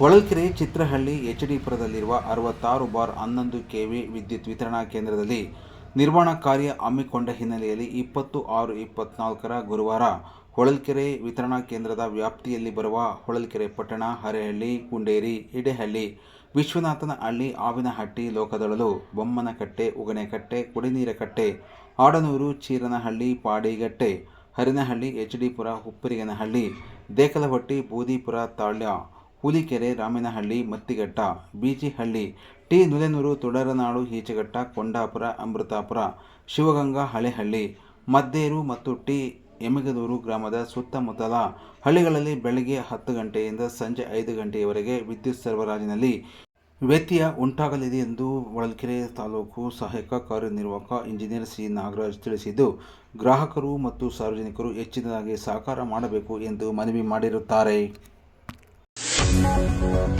Holalkere, Chitrahalli H ಡಿಪುರದಲ್ಲಿರುವ ಅರವತ್ತಾರು bar ಹನ್ನೊಂದು KV ವಿದ್ಯುತ್ ವಿತರಣಾ ಕೇಂದ್ರದಲ್ಲಿ ನಿರ್ಮಾಣ ಕಾರ್ಯ ಹಮ್ಮಿಕೊಂಡ ಹಿನ್ನೆಲೆಯಲ್ಲಿ ಇಪ್ಪತ್ತು ಆರು ಇಪ್ಪತ್ನಾಲ್ಕರ ಗುರುವಾರ ಹೊಳಲ್ಕೆರೆ ವಿತರಣಾ ಕೇಂದ್ರದ ವ್ಯಾಪ್ತಿಯಲ್ಲಿ ಬರುವ ಹೊಳಲ್ಕೆರೆ ಪಟ್ಟಣ, ಹರೇಹಳ್ಳಿ ಗುಂಡೇರಿ ಹಿಡೇಹಳ್ಳಿ, ವಿಶ್ವನಾಥನಹಳ್ಳಿ, ಆವಿನಹಟ್ಟಿ ಲೋಕದೊಳಲು ಬೊಮ್ಮನಕಟ್ಟೆ ಉಗನೆಕಟ್ಟೆ ಕುಡಿನೀರಕಟ್ಟೆ, ಆಡನೂರು, ಚೀರನಹಳ್ಳಿ, ಪಾಡಿಗಟ್ಟೆ, ಹರಿನಹಳ್ಳಿ ಎಚ್ ಡಿಪುರ ಉಪ್ಪರಿಗನಹಳ್ಳಿ ದೇಕಲಹೊಟ್ಟಿ ಬೂದಿಪುರ, ತಾಳ್ಯ ಹುಲಿಕೆರೆ, ರಾಮೇನಹಳ್ಳಿ, ಮತ್ತಿಘಟ್ಟ ಬೀಜಿಹಳ್ಳಿ ಟಿ. ನುಲೆನೂರು ತೊಡರನಾಡು ಈಚಘಟ್ಟ, ಕೊಂಡಾಪುರ, ಅಮೃತಾಪುರ, ಶಿವಗಂಗಾ, ಹಳೆಹಳ್ಳಿ, ಮದ್ದೇರು ಮತ್ತು ಟಿ. ಎಮಗದೂರು ಗ್ರಾಮದ ಸುತ್ತಮುತ್ತಲ ಹಳ್ಳಿಗಳಲ್ಲಿ ಬೆಳಗ್ಗೆ ಹತ್ತು ಗಂಟೆಯಿಂದ ಸಂಜೆ ಐದು ಗಂಟೆಯವರೆಗೆ ವಿದ್ಯುತ್ ಸರಬರಾಜಿನಲ್ಲಿ ವ್ಯತ್ಯಯ ಉಂಟಾಗಲಿದೆ ಎಂದು ಹೊಳಲ್ಕೆರೆ ತಾಲೂಕು ಸಹಾಯಕ ಕಾರ್ಯನಿರ್ವಾಹಕ ಇಂಜಿನಿಯರ್ ಸಿ. ನಾಗರಾಜ್ ತಿಳಿಸಿದ್ದು, ಗ್ರಾಹಕರು ಮತ್ತು ಸಾರ್ವಜನಿಕರು ಹೆಚ್ಚಿನದಾಗಿ ಸಹಕಾರ ಮಾಡಬೇಕು ಎಂದು ಮನವಿ ಮಾಡಿರುತ್ತಾರೆ. Thank you.